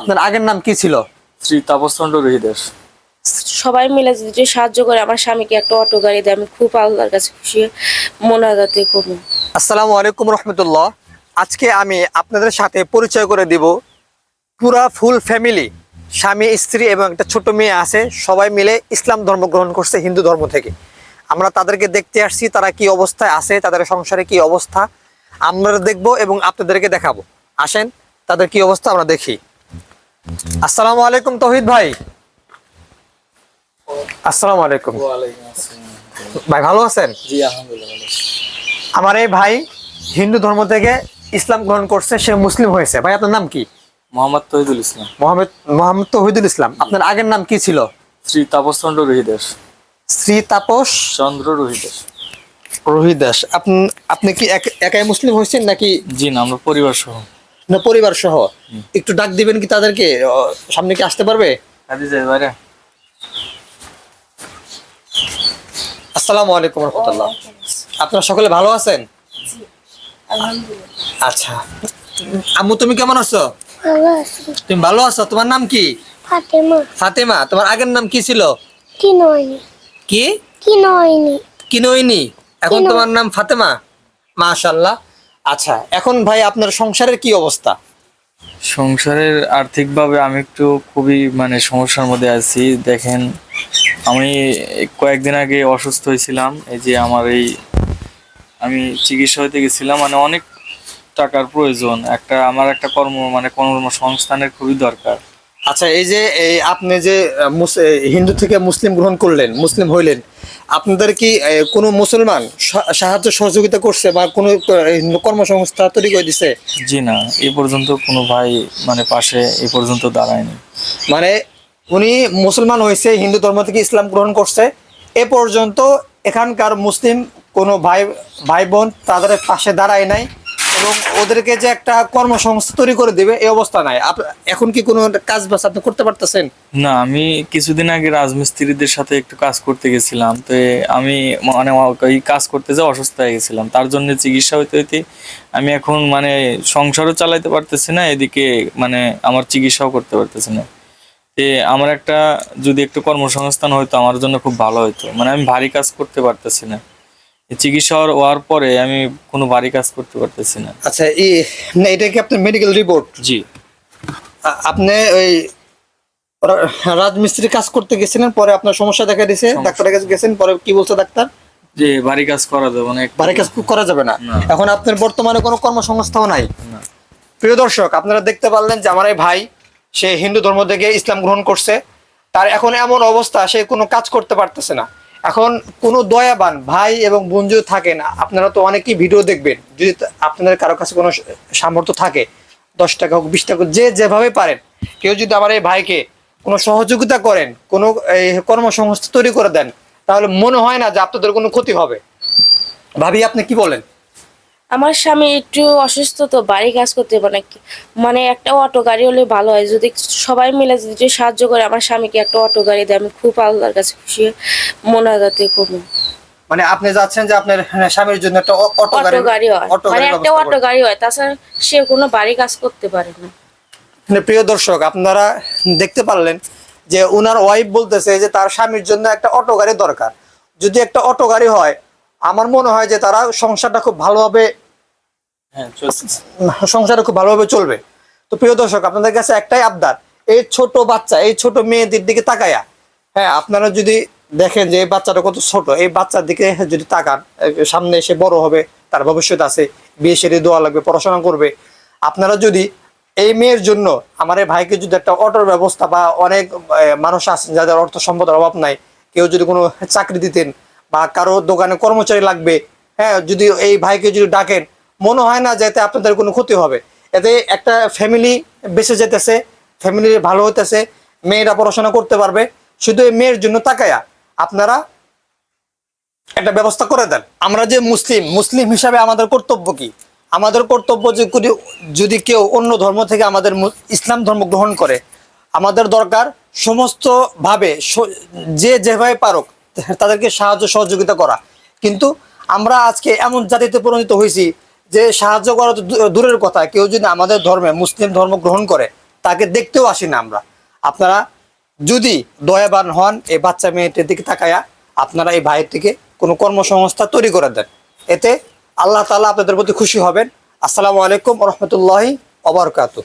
আপনার আগের নাম কি ছিল? শ্রী তাপসচন্দ্র রহিদাস। সবাই মিলে যদি সাহায্য করে আমার স্বামীকে একটা অটো গাড়ি দেয় আমি খুব আল্লাহর কাছে খুশি হয়ে মোনাজাতে করব আসসালামু আলাইকুম রহমতুল্লাহ। আজকে আমি আপনাদের সাথে পরিচয় করে দিব পুরা ফুল ফ্যামিলি স্বামী স্ত্রী এবং একটা ছোট মেয়ে আছে সবাই মিলে ইসলাম ধর্ম গ্রহণ করছে হিন্দু ধর্ম থেকে। আমরা তাদেরকে দেখতে আসছি তারা কি অবস্থায় আছে তাদের সংসারে কি অবস্থা আমরা দেখব এবং আপনাদেরকে দেখাবো। আসেন তাদের কি অবস্থা আমরা দেখি। আসসালামু আলাইকুম তহিদ ভাই। আসসালামু আলাইকুম। ভাই ভালো আছেন? জি আলহামদুলিল্লাহ আমার এই ভাই হিন্দু ধর্ম থেকে ইসলাম গ্রহণ করছে সে মুসলিম হয়েছে। ভাই আপনার নাম কি? মোহাম্মদ তহিদুল ইসলাম। মোহাম্মদ মোহাম্মদ তহিদুল ইসলাম। আপনার আগের নাম কি ছিল? শ্রী তাপস চন্দ্র রহিদাস। শ্রী তাপস চন্দ্র রহিদাস। রোহিদাস। আপনি আপনি কি এক- একাই মুসলিম হয়েছেন নাকি জি না আমরা পরিবার সহ না পরিবার সহ একটু ডাক দিবেন কি তাদেরকে? সামনে কি আসতে পারবে? আসসালামু আলাইকুম রহমতুল্লাহ। আপনারা সকলে ভালো আছেন? আচ্ছা। আম্মু তুমি কেমন আছো? তুমি ভালো আছো? তোমার নাম কি? ফাতেমা। তোমার আগের নাম কি ছিল? কি নয়নি কি? কি কিনোইনি এখন তোমার নাম ফাতেমা? মাশাল্লাহ আচ্ছা এখন ভাই আপনার সংসারের কি অবস্থা? সংসারের আর্থিকভাবে আমি একটু খুবই মানে সমস্যার মধ্যে আছি। দেখেন, আমি কয়েকদিন আগে অসুস্থ হয়েছিলাম। এই যে আমার এই, আমি চিকিৎসা হইতে গেছিলাম মানে অনেক টাকার প্রয়োজন। একটা, আমার একটা কর্ম মানে কর্মসংস্থানের খুবই দরকার। আচ্ছা এই যে এই আপনি যে হিন্দু থেকে মুসলিম গ্রহণ করলেন মুসলিম হইলেন আপনাদের কি কোনো মুসলমান সাহায্য সহযোগিতা করছে বা কোনো কর্মসংস্থা তৈরি করে দিছে? জি না এ পর্যন্ত কোনো ভাই মানে পাশে এ পর্যন্ত দাঁড়ায়নি। মানে উনি মুসলমান হয়েছে হিন্দু ধর্ম থেকে ইসলাম গ্রহণ করছে এ পর্যন্ত এখানকার মুসলিম কোনো ভাই ভাই বোন তাদের পাশে দাঁড়ায় নাই। এবং ওদেরকে যে একটা কর্মসংস্থা তৈরি করে দেবে, এই অবস্থা নাই। এখন কি কোনো কাজ বাজ আপনি করতে পারতেছেন? না, আমি কিছুদিন আগে রাজমিস্ত্রিদের সাথে একটু কাজ করতে গেছিলাম। তো আমি মানে ওই কাজ করতে যা অসুস্থ হয়ে গেছিলাম। তার জন্য চিকিৎসা হইতে হইতে আমি এখন মানে সংসারও চালাইতে পারতেছি না, এদিকে মানে আমার চিকিৎসাও করতে পারতেছি না। তে আমার একটা যদি একটু কর্মসংস্থান হইতো, আমার জন্য খুব ভালো হতো মানে আমি ভারী কাজ করতে পারতেছি না। চিকিৎসা হওয়ার- পরে আমি কোনো ভারী কাজ করতে পারতেছি না। আচ্ছা এটা কি আপনার মেডিকেল রিপোর্ট জি। আপনি ওই রাজমিস্ত্রি কাজ করতে গেছিলেন পরে আপনার সমস্যা দেখা দিয়েছে ডাক্তারের কাছে গেছেন পরে কি বলছে ডাক্তার? যে ভারী কাজ করা যাবে না বাড়ি কাজ করা যাবে না। না। এখন আপনার বর্তমানে কোনো কর্মসংস্থাও নাই। প্রিয় দর্শক আপনারা দেখতে পারলেন যে আমার এই ভাই সে হিন্দু ধর্ম থেকে ইসলাম গ্রহণ করছে। তার এখন এমন অবস্থা সে কোনো কাজ করতে পারতেছে না। এখন কোনো দয়াবান ভাই এবং বোন যদি না। আপনারা তো অনেকেই ভিডিও দেখবেন, যদি আপনাদের কারও কাছে কোনো সামর্থ্য থাকে, দশ টাকা হোক, বিশ টাকা যে যেভাবে পারেন। কেউ যদি আমার এই ভাইকে কোনো সহযোগিতা করেন, কোনো কর্মসংস্থা তৈরি করে দেন, তাহলে মনে হয় না যে আপনাদের কোনো ক্ষতি হবে। ভাবি, আপনি কি বলেন? আমার স্বামী একটু অসুস্থ তো বাড়ি কাজ করতে পারে না। মানে একটা অটো গাড়ি হলে ভালো হয়। যদি সবাই মিলে যদি সাহায্য করে আমার স্বামীকে একটা অটো গাড়ি দেয় আমি খুব আল্লাহর কাছে খুশি হয়ে মোনাজাতে করব মানে আপনি যাচ্ছেন যে আপনার হ্যাঁ, স্বামীর জন্য একটা অটো অটো গাড়ি হয়। মানে একটা অটো গাড়ি হয়। তাছাড়া সে কোনো বাড়ি কাজ করতে পারে না। মানে প্রিয় দর্শক আপনারা দেখতে পারলেন যে ওনার ওয়াইফ বলতেছে যে তার স্বামীর জন্য একটা অটো গাড়ি দরকার। যদি একটা অটো গাড়ি হয় আমার মনে হয় যে তারা সংসারটা খুব ভালোভাবে সংসারে খুব ভালোভাবে চলবে। তো প্রিয় দর্শক, আপনাদের কাছে একটাই আবদার, এই ছোট বাচ্চা, এই ছোট মেয়েদের দিকে তাকায়া। হ্যাঁ আপনারা যদি দেখেন যে এই বাচ্চাটা কত ছোট, এই বাচ্চার দিকে যদি তাকান সামনে এসে বড় হবে, তার ভবিষ্যৎ আছে, বিয়ে সেরে দোয়া লাগবে, পড়াশোনা করবে। আপনারা যদি এই মেয়ের জন্য, আমার এই ভাইকে যদি একটা অটোর ব্যবস্থা বা অনেক মানুষ আছেন যাদের অর্থ সম্পদের অভাব নাই, কেউ যদি কোনো চাকরি দিতেন বা কারও দোকানে কর্মচারী লাগবে হ্যাঁ যদি এই ভাইকে যদি ডাকেন মনে হয় না যাতে আপনাদের কোনো ক্ষতি হবে। এতে একটা ফ্যামিলি বেঁচে যেতেছে ফ্যামিলি ভালো হইতেছে, মেয়েরা পড়াশোনা করতে পারবে, শুধু এই মেয়ের জন্য তাকায়া আপনারা একটা ব্যবস্থা করে দেন। আমরা যে মুসলিম মুসলিম হিসাবে আমাদের কর্তব্য কি? আমাদের কর্তব্য যে যদি- কেউ অন্য ধর্ম থেকে আমাদের ইসলাম ধর্ম গ্রহণ করে, আমাদের দরকার সমস্ত ভাবে যে যেভাবে পারুক, তাদেরকে সাহায্য সহযোগিতা করা। কিন্তু আমরা আজকে এমন জাতিতে পরিণত হয়েছি যে সাহায্য করা তো দূরের কথা। কেউ যদি আমাদের ধর্মে, মুসলিম ধর্ম গ্রহণ করে, তাকে দেখতেও আসি না আমরা। আপনারা যদি দয়াবান হন এই বাচ্চা মেয়েটির দিকে তাকায়া, আপনারা এই ভাইটিকে কোনো কর্মসংস্থা তৈরি করে দেন। এতে আল্লাহ তালা আপনাদের প্রতি খুশি হবেন। আসসালামু আলাইকুম রহমতুল্লাহি অবরকাতু